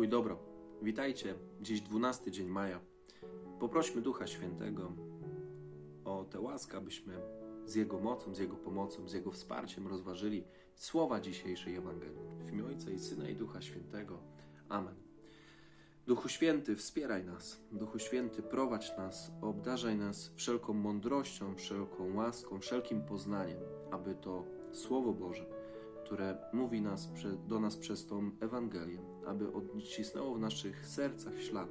dobro. Witajcie. Dziś 12 dzień maja. Poprośmy Ducha Świętego o tę łaskę, abyśmy z Jego mocą, z Jego pomocą, z Jego wsparciem rozważyli słowa dzisiejszej Ewangelii. W imię Ojca i Syna i Ducha Świętego. Amen. Duchu Święty, wspieraj nas. Duchu Święty, prowadź nas, obdarzaj nas wszelką mądrością, wszelką łaską, wszelkim poznaniem, aby to Słowo Boże, które mówi nas, do nas przez tą Ewangelię, aby odcisnęło w naszych sercach ślad,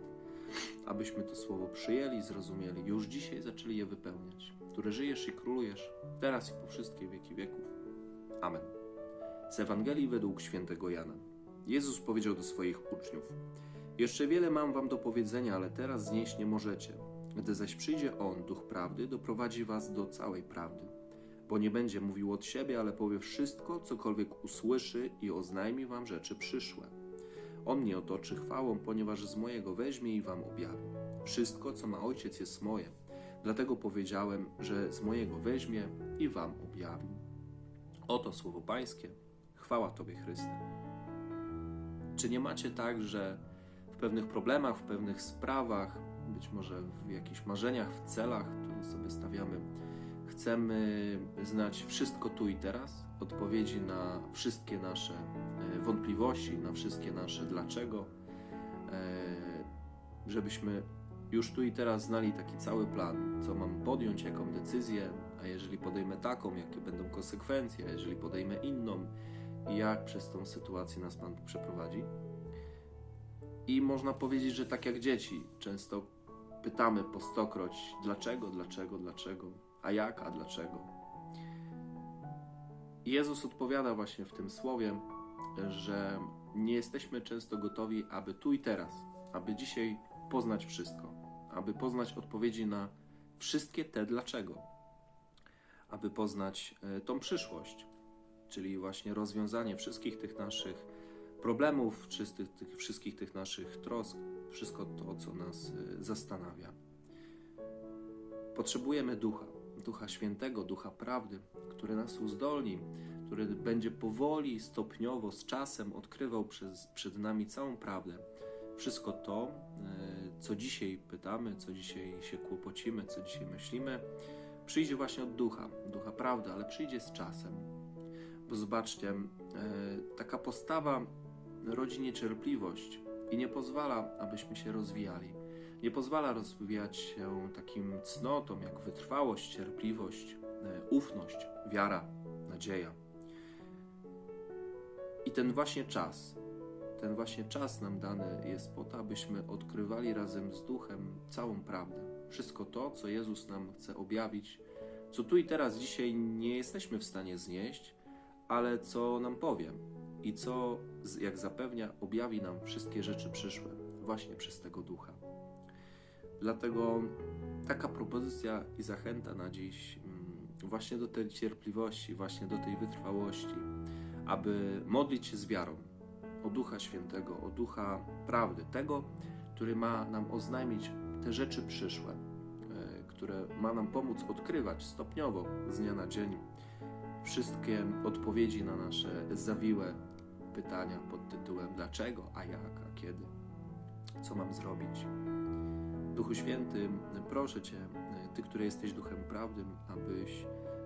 abyśmy to Słowo przyjęli, zrozumieli, już dzisiaj zaczęli je wypełniać, które żyjesz i królujesz, teraz i po wszystkie wieki wieków. Amen. Z Ewangelii według świętego Jana. Jezus powiedział do swoich uczniów: Jeszcze wiele mam wam do powiedzenia, ale teraz znieść nie możecie. Gdy zaś przyjdzie On, Duch Prawdy, doprowadzi was do całej prawdy. Bo nie będzie mówił od siebie, ale powie wszystko, cokolwiek usłyszy i oznajmi wam rzeczy przyszłe. On mnie otoczy chwałą, ponieważ z mojego weźmie i wam objawi. Wszystko, co ma Ojciec, jest moje. Dlatego powiedziałem, że z mojego weźmie i wam objawi. Oto słowo Pańskie. Chwała Tobie, Chryste. Czy nie macie tak, że w pewnych problemach, w pewnych sprawach, być może w jakichś marzeniach, w celach, które sobie stawiamy, chcemy znać wszystko tu i teraz, odpowiedzi na wszystkie nasze e, wątpliwości, na wszystkie nasze dlaczego, e, żebyśmy już tu i teraz znali taki cały plan, co mam podjąć, jaką decyzję, a jeżeli podejmę taką, jakie będą konsekwencje, a jeżeli podejmę inną, i jak przez tą sytuację nas Pan przeprowadzi. I można powiedzieć, że tak jak dzieci, często pytamy po stokroć, dlaczego, dlaczego, dlaczego, a jak, a dlaczego. Jezus odpowiada właśnie w tym słowie, że nie jesteśmy często gotowi, aby tu i teraz, aby dzisiaj poznać wszystko, aby poznać odpowiedzi na wszystkie te dlaczego, aby poznać e, tą przyszłość, czyli właśnie rozwiązanie wszystkich tych naszych problemów, czy z tych, tych wszystkich tych naszych trosk, wszystko to, co nas e, zastanawia. Potrzebujemy ducha, ducha świętego, ducha prawdy, który nas uzdolni, który będzie powoli, stopniowo, z czasem odkrywał przez, przed nami całą prawdę. Wszystko to, e, co dzisiaj pytamy, co dzisiaj się kłopocimy, co dzisiaj myślimy, przyjdzie właśnie od ducha, ducha prawdy, ale przyjdzie z czasem. Bo zobaczcie, e, taka postawa rodzi niecierpliwość i nie pozwala, abyśmy się rozwijali. Nie pozwala rozwijać się takim cnotom jak wytrwałość, cierpliwość, e, ufność, wiara, nadzieja. I ten właśnie czas, ten właśnie czas nam dany jest po to, abyśmy odkrywali razem z duchem całą prawdę. Wszystko to, co Jezus nam chce objawić, co tu i teraz dzisiaj nie jesteśmy w stanie znieść, ale co nam powie i co, jak zapewnia, objawi nam wszystkie rzeczy przyszłe, właśnie przez tego ducha. Dlatego taka propozycja i zachęta na dziś mm, właśnie do tej cierpliwości, właśnie do tej wytrwałości, aby modlić się z wiarą o Ducha Świętego, o Ducha Prawdy, tego, który ma nam oznajmić te rzeczy przyszłe, e, które ma nam pomóc odkrywać stopniowo z dnia na dzień wszystkie odpowiedzi na nasze zawiłe pytania pod tytułem dlaczego, a jak, a kiedy, co mam zrobić. Duchu Święty, proszę Cię, Ty, który jesteś Duchem Prawdy, abyś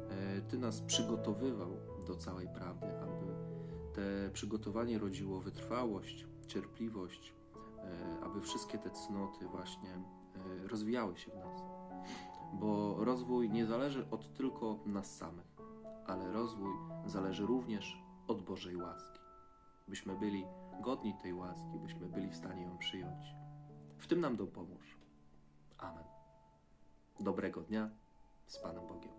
e, Ty nas przygotowywał do całej prawdy, aby te przygotowanie rodziło wytrwałość, cierpliwość, e, aby wszystkie te cnoty właśnie e, rozwijały się w nas. Bo rozwój nie zależy od tylko nas samych, ale rozwój zależy również od Bożej łaski. Byśmy byli godni tej łaski, byśmy byli w stanie ją przyjąć. W tym nam dopomóż. Amen. Dobrego dnia z Panem Bogiem.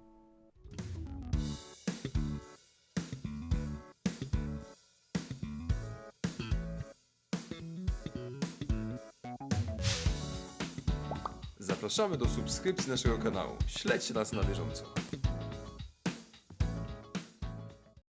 Zapraszamy do subskrypcji naszego kanału. Śledźcie nas na bieżąco.